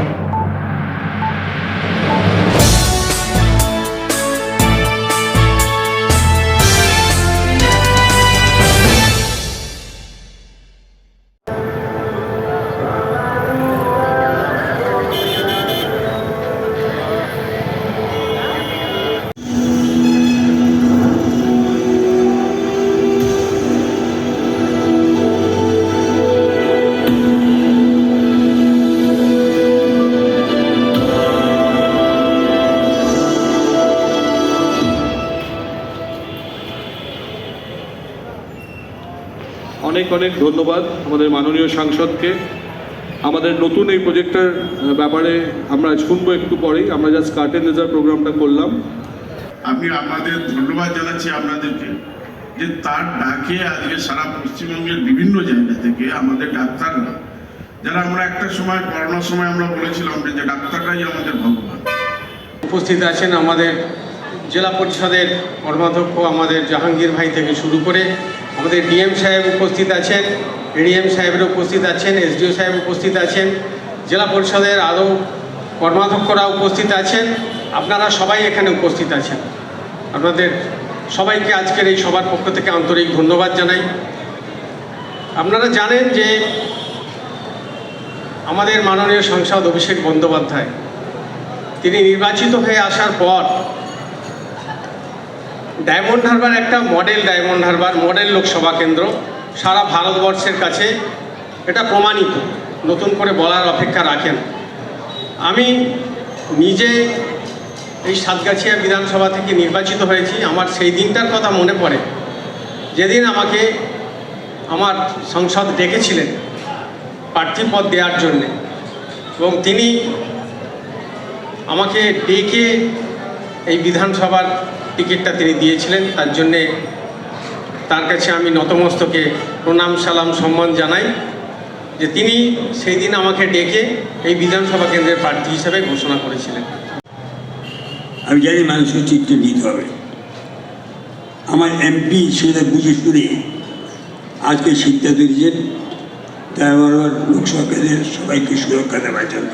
অনেক অনেক ধন্যবাদ আমাদের মাননীয় সাংসদকে। আমাদের নতুন এই প্রজেক্টটার ব্যাপারে আমরা শুনব একটু পরেই। আমরা জাস্ট কার্টেন রেজার প্রোগ্রামটা করলাম। আমি আপনাদের ধন্যবাদ জানাচ্ছি আপনাদেরকে যে তার ডাকে আজকে সারা পশ্চিমবঙ্গের বিভিন্ন জায়গা থেকে আমাদের ডাক্তাররা যারা আমরা একটা সময় করোনার সময় আমরা বলেছিলাম যে ডাক্তাররাই আমাদের ভগবান। উপস্থিত আছেন আমাদের জেলা পরিষদের কর্মাধ্যক্ষ আমাদের জাহাঙ্গীর ভাই থেকে শুরু করে আমাদের ডিএম সাহেব উপস্থিত আছেন, এডিএম সাহেবের উপস্থিত আছেন, এসডিও সাহেব উপস্থিত আছেন, জেলা পরিষদের আরও কর্মাধ্যক্ষরা উপস্থিত আছেন, আপনারা সবাই এখানে উপস্থিত আছেন। আপনাদের সবাইকে আজকের এই সবার পক্ষ থেকে আন্তরিক ধন্যবাদ জানাই। আপনারা জানেন যে আমাদের মাননীয় সাংসদ অভিষেক বন্দ্যোপাধ্যায়, তিনি নির্বাচিত হয়ে আসার পর ডায়মন্ড হারবার একটা model Diamond Harbour model Lok Sabha কেন্দ্র, সারা ভারতবর্ষের কাছে এটা প্রমাণিত, নতুন করে বলার অপেক্ষা রাখেন। আমি নিজে এই সাতগাছিয়া বিধানসভা থেকে নির্বাচিত হয়েছি, আমার সেই দিনটার কথা মনে পড়ে। যেদিন আমাকে আমার সংসদ ডেকেছিলেন প্রার্থী পদ দেওয়ার জন্যে, এবং তিনি আমাকে ডেকে এই বিধানসভার টিকিটটা তিনি দিয়েছিলেন, তার জন্যে তার কাছে আমি নতমস্তকে প্রণাম, সালাম, সম্মান জানাই যে তিনি সেই দিন আমাকে ডেকে এই বিধানসভা কেন্দ্রের প্রার্থী হিসেবে ঘোষণা করেছিলেন। আমি জানি মানুষের চিত্র নিতে হবে। আমার এমপি সেটা বুঝে শুনে আজকে সিদ্ধান্ত দিয়েছেন। তাই আমার লোকসভা কেন্দ্রের সবাইকে সুরক্ষা দেওয়ার জন্য।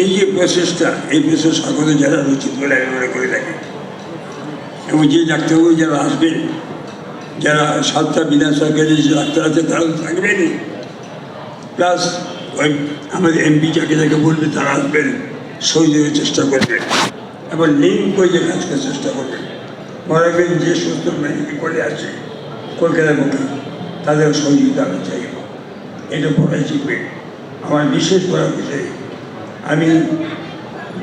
এই যে প্রসেসটা এই প্রসেস স্বাগত যারা উচিত বলে আমি মনে করে থাকি। এবং যে ডাক্তারবাবু যারা আসবেন, যারা সাতটা কেন্দ্রে যে ডাক্তার আছে তারা তো থাকবেনই প্লাস ওই আমাদের এমপি যাকে যাকে বলবে, তারা আসবেন দেওয়ার চেষ্টা করবেন। এবং লিঙ্ক করে কাজ করার চেষ্টা করবেন। মনে রাখবেন যে সমস্ত মেডিকেল করে আছে কলকাতার মুখে, তাদের সহযোগিতা আমি চাইব এটা পড়াই শিখবে আমার বিশেষ করার বিষয়, আমি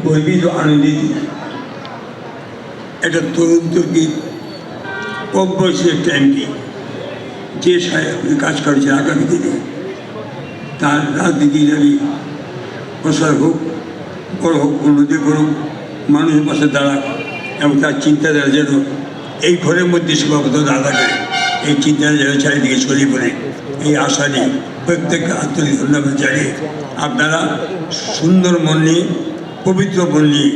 গর্বিত, আনন্দিত। একটা তরুণ তরুণী কম বয়সী একটা এমপি যে কাজ করেছে আগামী দিনে, তার রাজনীতির আমি প্রসার হোক, বড় হোক, উন্নতি করুক, মানুষের পাশে দাঁড়াক, এবং তার চিন্তাধারা যেন এই ঘরের মধ্যে সীমাবদ্ধ না থাকে, এই চিন্তাধারা যেন চারিদিকে ছড়িয়ে পড়ে, এই আশা নিয়ে প্রত্যেককে আন্তরিক ধন্যবাদ জানিয়ে আপনারা সুন্দর মন নিয়ে, পবিত্র মন নিয়ে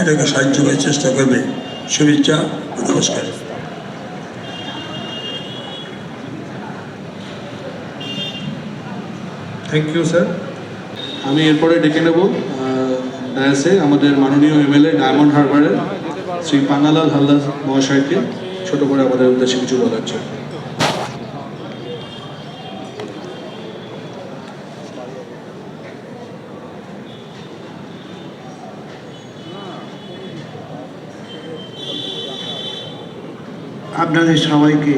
এটাকে সাহায্য করার চেষ্টা করবে। শুভেচ্ছা নমস্কার। থ্যাংক ইউ স্যার আমি এরপরে ডেকে নেব ডায়াসে আমাদের মাননীয় এমএলএ ডায়মন্ড হারবারের শ্রী পান্নালাল হালদার মহাশয়কে। ছোট করে আমাদের উদ্দেশ্যে কিছু বলার জন্য। আপনাদের সবাইকে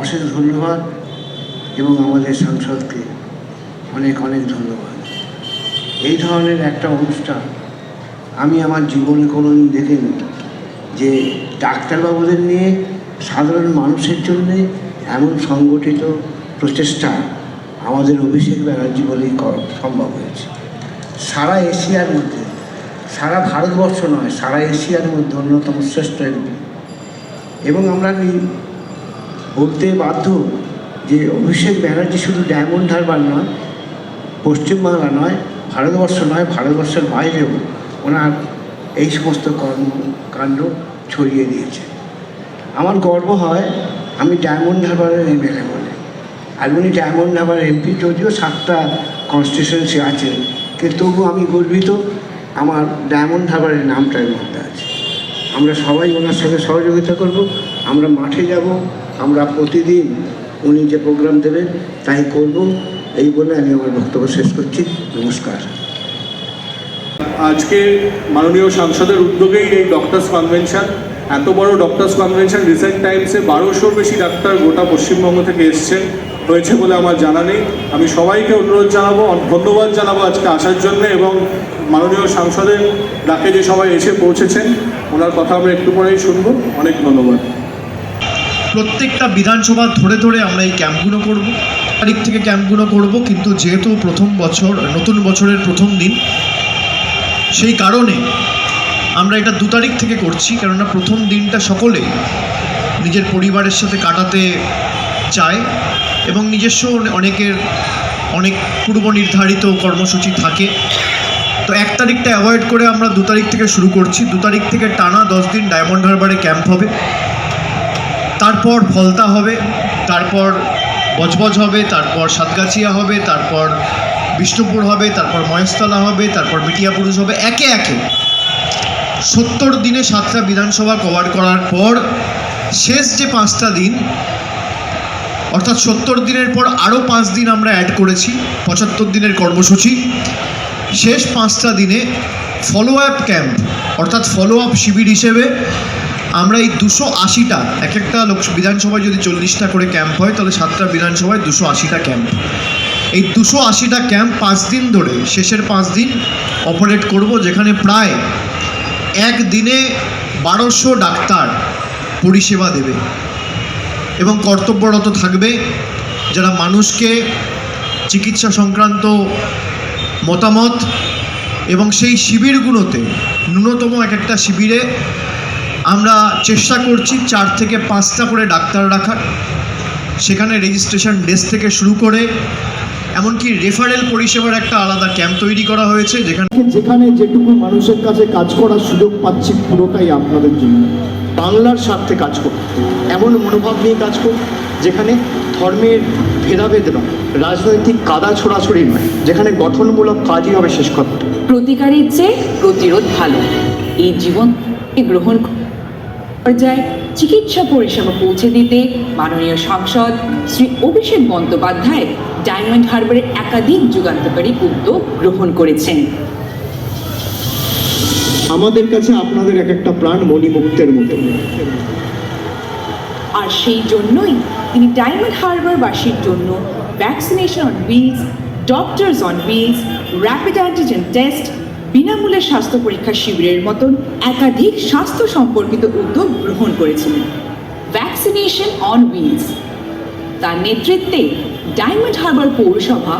অশেষ ধন্যবাদ এবং আমাদের সাংসদকে অনেক অনেক ধন্যবাদ। এই ধরনের একটা অনুষ্ঠান আমি আমার জীবনে কোনোদিন দেখিনি যে ডাক্তারবাবুদের নিয়ে সাধারণ মানুষের জন্যে এমন সংগঠিত প্রচেষ্টা আমাদের অভিষেক ব্যানার্জি বলেই সম্ভব হয়েছে। সারা এশিয়ার মধ্যে, সারা ভারতবর্ষ নয়, সারা এশিয়ার মধ্যে অন্যতম শ্রেষ্ঠ এমপি এবং আমরা বলতে বাধ্য যে অভিষেক ব্যানার্জি শুধু ডায়মন্ড হারবার নয়, পশ্চিমবাংলা নয়, ভারতবর্ষ নয়, ভারতবর্ষের বাইরেও ওনার এই সমস্ত কর্মকাণ্ড ছড়িয়ে দিয়েছে। আমার গর্ব হয় আমি ডায়মন্ড হারবারের এমএলএ বলে আর উনি ডায়মন্ড হারবার এমপি যদিও সাতটা কনস্টিটিউয়েন্সি আছে কিন্তু তবু আমি গর্বিত আমার ডায়মন্ড হারবারের নামটা এর মধ্যে আছে। আমরা সবাই ওনার সঙ্গে সহযোগিতা করব, আমরা মাঠে যাব, আমরা প্রতিদিন উনি যে প্রোগ্রাম দেবেন তাই করব, এই বলে আমি আমার বক্তব্য শেষ করছি, নমস্কার। আজকে মাননীয় সাংসদের উদ্যোগেই এই ডক্টরস কনভেনশন এত বড় ডক্টরস কনভেনশন রিসেন্ট টাইমসে বারোশোর বেশি ডাক্তার গোটা পশ্চিমবঙ্গ থেকে এসছেন। হয়েছে বলে আমার জানা নেই। আমি সবাইকে অনুরোধ জানাব ধন্যবাদ জানাব আজকে আসার জন্য এবং মাননীয় সাংসদের ডাকে যে সবাই এসে পৌঁছেছেন, ওনার কথা আমরা একটু পরেই শুনব। অনেক ধন্যবাদ। প্রত্যেকটা বিধানসভা ধরে ধরে আমরা এই ক্যাম্পগুলো করব। তারিখ থেকে ক্যাম্পগুলো করব, কিন্তু যেহেতু প্রথম বছর, নতুন বছরের প্রথম দিন, সেই কারণে আমরা এটা দু তারিখ থেকে করছি, কেননা প্রথম দিনটা সকলে নিজের পরিবারের সাথে কাটাতে চায়। এবং নিজস্ব অনেকের অনেক পূর্ব নির্ধারিত কর্মসূচি থাকে। তো এক তারিখটা অ্যাভয়েড করে আমরা দু তারিখ থেকে শুরু করছি। দু তারিখ থেকে টানা দশ দিন ডায়মন্ড হারবারে ক্যাম্প হবে। তারপর ফলতা হবে, তারপর বজবজ হবে, তারপর সাতগাছিয়া হবে, তারপর বিষ্ণুপুর হবে, তারপর মহেশতলা হবে, তারপর মিটিয়াপুরুষ হবে, একে একে। সত্তর দিনে সাতটা বিধানসভা কভার করার পর শেষ যে পাঁচটা দিন অর্থাৎ সত্তর দিনের পর আরও পাঁচ দিন আমরা অ্যাড করেছি, পঁচাত্তর দিনের কর্মসূচি। শেষ পাঁচটা দিনে ফলো আপ ক্যাম্প অর্থাৎ ফলো আপ শিবির হিসেবে আমরা এই দুশো আশিটা এক একটা লোক, বিধানসভায় যদি চল্লিশটা করে ক্যাম্প হয়, তাহলে সাতটা বিধানসভায় দুশো আশিটা ক্যাম্প এই দুশো আশিটা ক্যাম্প পাঁচ দিন ধরে, শেষের পাঁচ দিন অপারেট করব, যেখানে প্রায় একদিনে বারোশো ডাক্তার পরিষেবা দেবে। এবং কর্তব্যরত থাকবে যারা মানুষকে চিকিৎসা সংক্রান্ত মতামত এবং সেই শিবিরগুলোতে ন্যূনতম এক একটা শিবিরে আমরা চেষ্টা করছি চার থেকে পাঁচটা করে ডাক্তার রাখার। সেখানে রেজিস্ট্রেশন ডেস্ক থেকে শুরু করে, এমনকি রেফারেল পরিষেবার একটা আলাদা ক্যাম্প তৈরি করা হয়েছে যেখানে যেখানে যেটুকু মানুষের কাছে কাজ করার সুযোগ পাচ্ছি পুরোটাই আপনাদের জন্য। বাংলার স্বার্থে কাজ করুন এমন মনোভাব নিয়ে কাজ করুন যেখানে ধর্মের ভেদাভেদ নয় রাজনৈতিক কাদা ছোড়াছড়ি নয় যেখানে গঠনমূলক কাজই হবে শেষ কথা। প্রতিকারের চেয়ে প্রতিরোধ ভালো। এই জীবন গ্রহণ পর্যায়ে চিকিৎসা পরিষেবা পৌঁছে দিতে মাননীয় সাংসদ শ্রী অভিষেক বন্দ্যোপাধ্যায় ডায়মন্ড হারবারের একাধিক যুগান্তকারী উদ্যোগ গ্রহণ করেছেন। আমাদের কাছে আপনাদের এক একটা প্রাণ মণিমুক্তের মতো। আর সেই জন্যই তিনি ডায়মন্ড হারবারবাসীর জন্য vaccination on wheels doctors on wheels rapid antigen test বিনামূল্যে স্বাস্থ্য পরীক্ষা শিবিরের মতন একাধিক স্বাস্থ্য সম্পর্কিত উদ্যোগ গ্রহণ করেছিলেন। ভ্যাকসিনেশন অন হুইলস তার নেতৃত্বে ডায়মন্ড হারবার পৌরসভা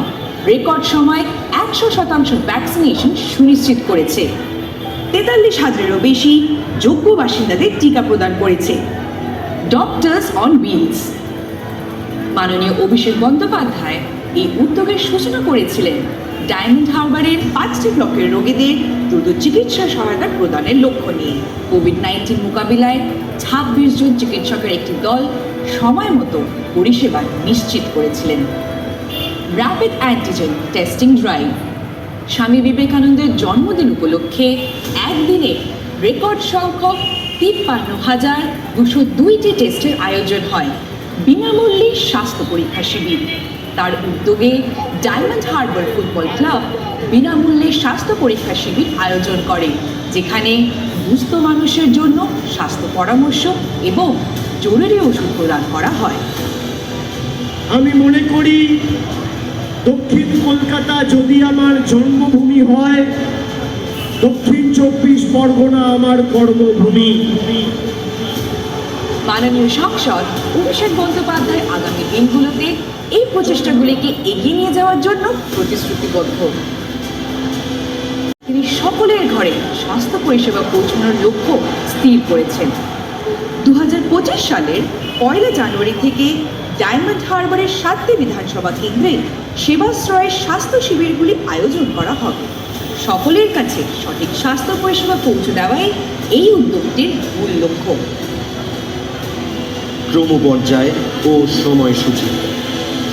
রেকর্ড সময় একশো শতাংশ ভ্যাকসিনেশন সুনিশ্চিত করেছে। তেতাল্লিশ হাজারেরও বেশি যোগ্য বাসিন্দাদের টিকা প্রদান করেছে। ডক্টরস অন হুইলস মাননীয় অভিষেক বন্দ্যোপাধ্যায় এই উদ্যোগের সূচনা করেছিলেন। ডায়মন্ড হারবারের পাঁচটি ব্লকের রোগীদের দ্রুত চিকিৎসা সহায়তা প্রদানের লক্ষ্য নিয়ে। কোভিড নাইন্টিন মোকাবিলায় ছাব্বিশ জন চিকিৎসকের একটি দল সময় মতো পরিষেবা নিশ্চিত করেছিলেন। র্যাপিড অ্যান্টিজেন টেস্টিং ড্রাইভ স্বামী বিবেকানন্দের জন্মদিন উপলক্ষে একদিনে রেকর্ড সংখ্যক তিপ্পান্ন হাজার দুশো দুইটি টেস্টের আয়োজন হয়। বিনামূল্যে স্বাস্থ্য পরীক্ষা শিবির। তার উদ্যোগে ডায়মন্ড হারবার ফুটবল ক্লাব বিনামূল্যে স্বাস্থ্য পরীক্ষা শিবির আয়োজন করে, যেখানে দুস্থ মানুষের জন্য স্বাস্থ্য পরামর্শ এবং জরুরি ওষুধ প্রদান করা হয়। আমি মনে করি দক্ষিণ কলকাতা যদি আমার জন্মভূমি হয় দক্ষিণ চব্বিশ পরগনা আমার কর্মভূমি। মাননীয় সংসদ, অভিষেক বন্দ্যোপাধ্যায় আগামী দিনগুলোতে এই প্রচেষ্টাগুলিকে এগিয়ে নিয়ে যাওয়ার জন্য প্রতিশ্রুতিবদ্ধ। তিনি সকলের ঘরে স্বাস্থ্য পরিষেবা পৌঁছানোর লক্ষ্য স্থির করেছেন। দু হাজার পঁচিশ সালের পয়লা জানুয়ারি থেকে ডায়মন্ড হারবারের সাতটি বিধানসভা কেন্দ্রে সেবাশ্রয়ের স্বাস্থ্য শিবিরগুলি আয়োজন করা হবে। সকলের কাছে সঠিক স্বাস্থ্য পরিষেবা পৌঁছে দেওয়াই এই উদ্যোগটির মূল লক্ষ্য। ক্রমপর্যায় ও সময়সূচি।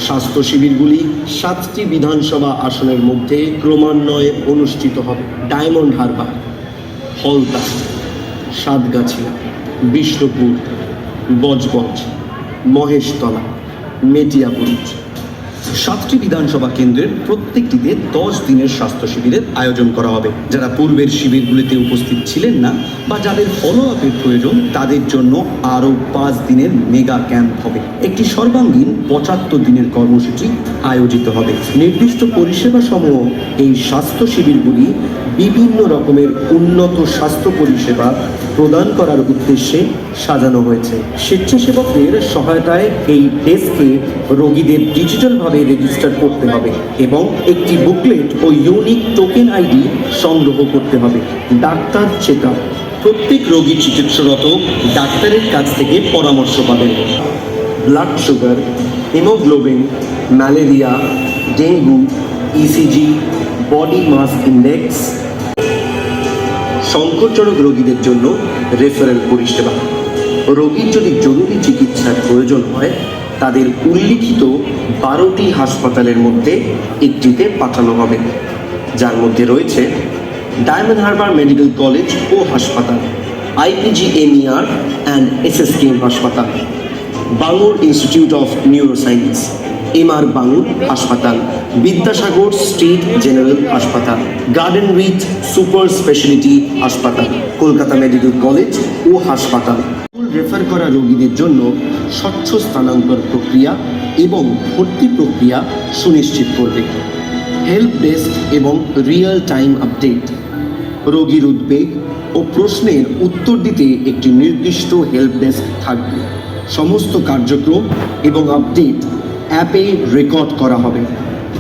স্বাস্থ্য শিবিরগুলি সাতটি বিধানসভা আসনের মধ্যে ক্রমান্বয়ে অনুষ্ঠিত হবে। ডায়মন্ড হারবার, হলতা, সাতগাছিয়া, বিষ্ণুপুর, বজবজ, মহেশতলা মেটিয়াপুরুষ সাতটি বিধানসভা কেন্দ্রের প্রত্যেকটিতে দশ দিনের স্বাস্থ্য শিবিরের আয়োজন করা হবে। যারা পূর্বের শিবিরগুলিতে উপস্থিত ছিলেন না বা যাদের ফলো আপের প্রয়োজন, তাদের জন্য আরও পাঁচ দিনের মেগা ক্যাম্প হবে। একটি সর্বাঙ্গীন পঁচাত্তর দিনের কর্মসূচি আয়োজিত হবে। নির্দিষ্ট পরিষেবা সমূহ এই স্বাস্থ্য শিবিরগুলি বিভিন্ন রকমের উন্নত স্বাস্থ্য পরিষেবা প্রদান করার উদ্দেশ্যে সাজানো হয়েছে। স্বেচ্ছাসেবকদের সহায়তায় এই ডেস্কে রোগীদের ডিজিটালভাবে রেজিস্টার করতে হবে এবং একটি বুকলেট ও ইউনিক টোকেন আইডি সংগ্রহ করতে হবে। ডাক্তার চেক প্রত্যেক রোগী চিকিৎসারত ডাক্তারের কাছ থেকে পরামর্শ পাবেন। Blood sugar haemoglobin malaria dengue ECG body mass index সংকটজনক রোগীদের জন্য রেফারেল পরিষেবা। রোগীর যদি জরুরি চিকিৎসার প্রয়োজন হয় তাদের উল্লিখিত বারোটি হাসপাতালের মধ্যে একটিতে পাঠানো হবে। যার মধ্যে রয়েছে ডায়মন্ড হারবার মেডিকেল কলেজ ও হাসপাতাল, আইপিজিএমইআর অ্যান্ড এসএসকেএম হাসপাতাল Bangur institute of neuroscience M R Bangur হাসপাতাল, বিদ্যাসাগর স্টেট জেনারেল হাসপাতাল, গার্ডেন উইথ সুপার স্পেশালিটি হাসপাতাল, কলকাতা মেডিকেল কলেজ ও হাসপাতাল। রেফার করা রোগীদের জন্য স্বচ্ছ স্থানান্তর প্রক্রিয়া এবং ভর্তি প্রক্রিয়া সুনিশ্চিত করবে। হেল্প ডেস্ক এবং রিয়েল টাইম আপডেট রোগীর উদ্বেগ ও প্রশ্নের উত্তর দিতে একটি নির্দিষ্ট হেল্প ডেস্ক থাকবে। সমস্ত কার্যক্রম এবং আপডেট অ্যাপে রেকর্ড করা হবে,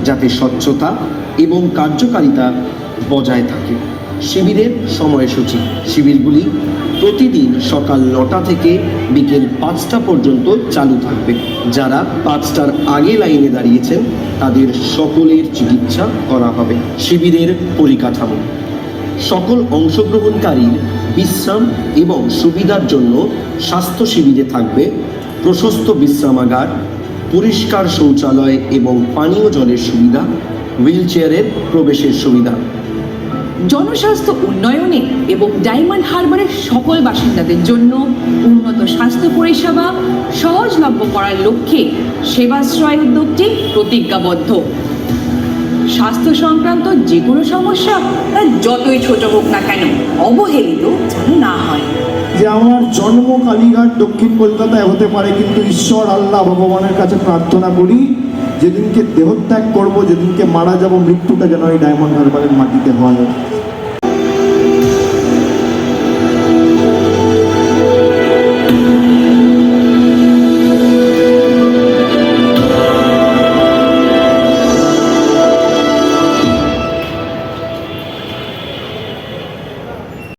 যাতে স্বচ্ছতা এবং কার্যকারিতা বজায় থাকে। শিবিরের সময়সূচি। শিবিরগুলি প্রতিদিন সকাল নটা থেকে বিকেল পাঁচটা পর্যন্ত চালু থাকবে। যারা পাঁচটার আগে লাইনে দাঁড়িয়েছেন, তাদের সকলের চিকিৎসা করা হবে। শিবিরের পরিকাঠামো। সকল অংশগ্রহণকারীর বিশ্রাম এবং সুবিধার জন্য স্বাস্থ্য শিবিরে থাকবে প্রশস্ত বিশ্রামাগার, পরিষ্কার শৌচালয় এবং পানীয় জলের সুবিধা, হুইল চেয়ারের প্রবেশের সুবিধা। জনস্বাস্থ্য উন্নয়নে এবং ডায়মন্ড হারবারের সকল বাসিন্দাদের জন্য উন্নত স্বাস্থ্য পরিষেবা সহজলভ্য করার লক্ষ্যে সেবাশ্রয় উদ্যোগটি প্রতিজ্ঞাবদ্ধ। স্বাস্থ্য সংক্রান্ত যে কোনো সমস্যা, তা যতই ছোট হোক না কেন, অবহেলিত যেন না হয়। যে আমার জন্ম কালীঘাট, দক্ষিণ কলকাতায় হতে পারে, কিন্তু ঈশ্বর, আল্লাহ, ভগবানের কাছে প্রার্থনা করি, যেদিনকে দেহত্যাগ করব, যেদিনকে মারা যাব, মৃত্যুটা যেন এই ডায়মন্ড হারবারের মাটিতে হয়।